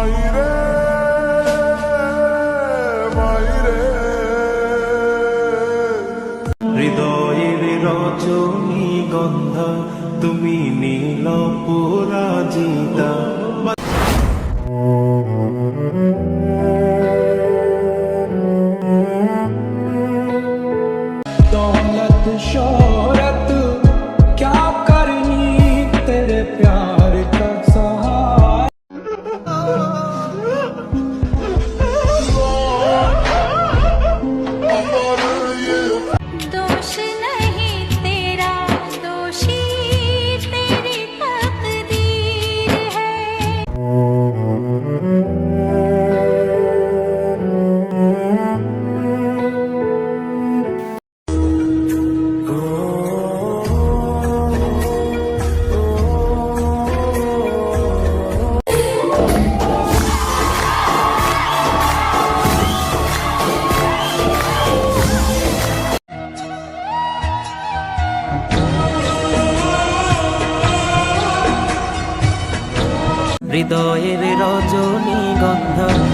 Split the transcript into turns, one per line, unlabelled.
বাইরে বাইরে
হৃদয়ের রচনী গন্ধা তুমি নীল পরাজিতা।
দৌলত শোক
হৃদয়ের রজনী গন্ধা